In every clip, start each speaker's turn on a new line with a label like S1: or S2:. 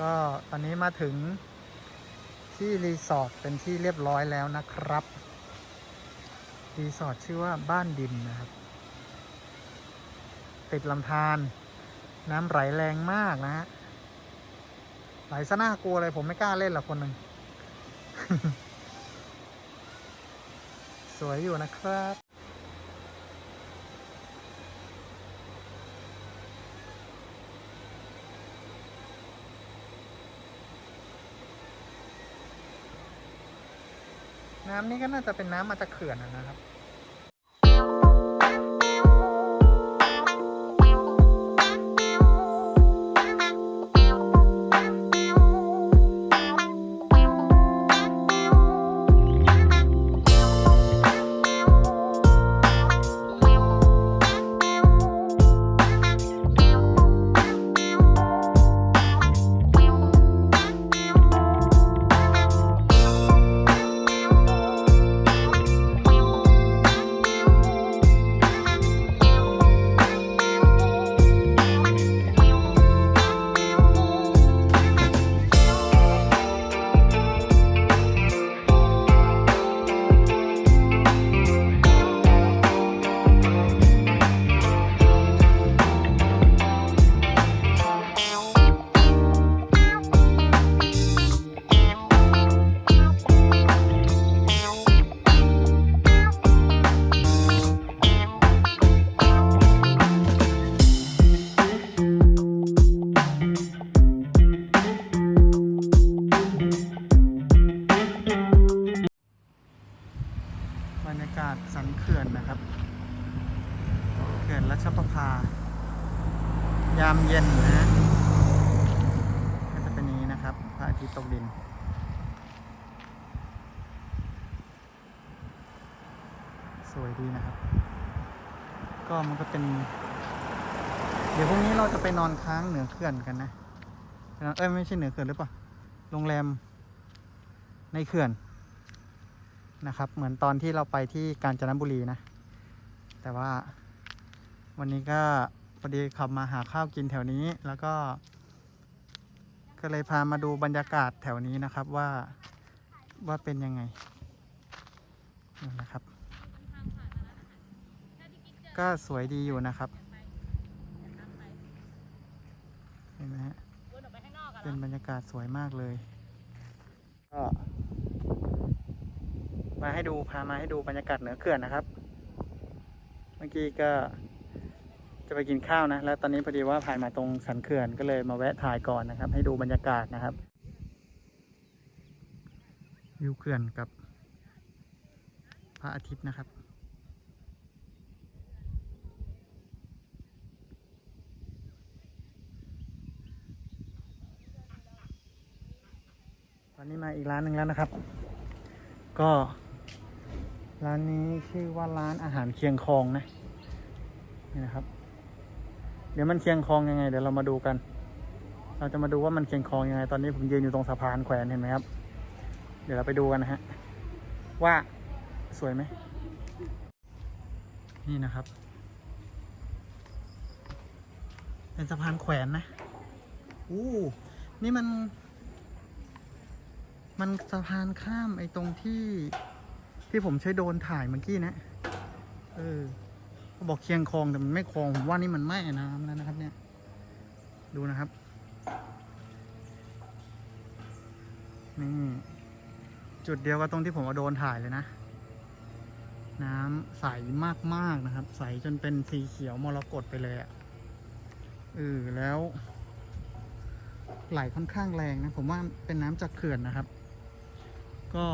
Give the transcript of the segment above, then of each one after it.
S1: ก็ตอนี้มาถึงที่รีสอร์ทเป็นที่เรียบร้อยแล้วนะครับ รีสอร์ทชื่อว่าบ้านดินนะครับ ติดลำธารน้ำไหลแรงมากนะฮะไหลซะน่ากลัวเลยผมไม่กล้าเล่นหรอกคนหนึ่ง สวยอยู่นะครับ น้ำนี่ก็น่าจะเป็นน้ำมาจากเขื่อนนะครับากาศสันเขื่อนนะครับ เขื่อนรัชประภา ยามเย็นนะ ก็จะเป็นอย่างนี้นะครับ พระอาทิตย์ตกดิน สวยดีนะครับ ก็มันก็เป็น เดี๋ยวพรุ่งนี้เราจะไปนอนค้างเหนือเขื่อนกันนะไปนอนเอ้ยไม่ใช่เหนือเขื่อนหรือเปล่า โรงแรมในเขื่อน นะครับ เหมือนตอนที่เราไปที่กาญจนบุรีนะ แต่ว่าวันนี้ก็พอดีขับมาหาข้าวกินแถวนี้แล้วก็ ก็เลยพามาดูบรรยากาศแถวนี้นะครับว่าว่าเป็นยังไงนี่นะครับ ก็สวยดีอยู่นะครับเห็นไหมฮะเป็นบรรยากาศสวยมากเลย ก็ มาให้ดูพามาให้ดูบรรยากาศเหนือเขื่อนนะครับ เมื่อกี้ก็จะไปกินข้าวนะ แล้วตอนนี้พอดีว่าผ่านมาตรงสันเขื่อนก็เลยมาแวะถ่ายก่อนนะครับ ให้ดูบรรยากาศนะครับ วิวเขื่อนกับพระอาทิตย์นะครับตอนนี้มาอีกร้านหนึ่งแล้วนะครับ ก็ ร้านนี้ชื่อว่าร้านอาหารเคียงคองนะ นี่นะครับ เดี๋ยวมันเคียงคองยังไง เดี๋ยวเรามาดูกัน เราจะมาดูว่ามันเคียงคองยังไง ตอนนี้ผมยืนอยู่ตรงสะพานแขวนเห็นไหมครับ เดี๋ยวเราไปดูกันนะฮะ ว่าสวยไหม นี่นะครับ เป็นสะพานแขวนนะ อู้ นี่มัน มันสะพานข้ามไอ้ตรงที่ ที่ผมใช้โดนถ่ายเมื่อกี้นะ เออเขาบอกเคียงคลองแต่มันไม่คลองผมว่านี่มันแม่น้ำแล้วนะครับเนี่ย ดูนะครับ นี่ จุดเดียวกับตรงที่ผมเอาโดนถ่ายเลยนะ น้ำใสมากๆนะครับ ใสจนเป็นสีเขียวมรกตไปเลยอะ่ะเออแล้ว ไหลค่อนข้างแรงนะ ผมว่าเป็นน้ำจากเขื่อนนะครับ ก็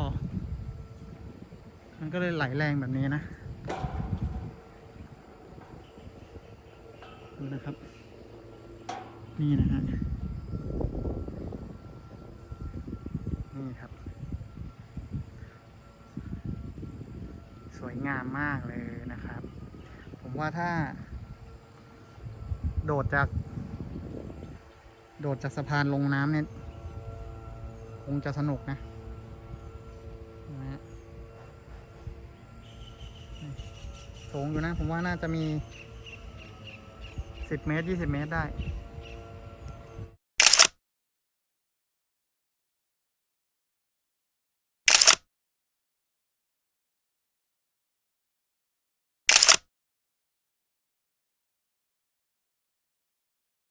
S1: มันก็เลยไหลแรงแบบนี้นะ ดูนะครับ นี่นะฮะ นี่ครับ สวยงามมากเลยนะครับ ผมว่าถ้า โดดจาก โดดจากสะพานลงน้ำเนี่ย คงจะสนุกนะนะ สูงอยู่นะ ผมว่าน่าจะมีสิบเมตรยี่สิบเมตรได้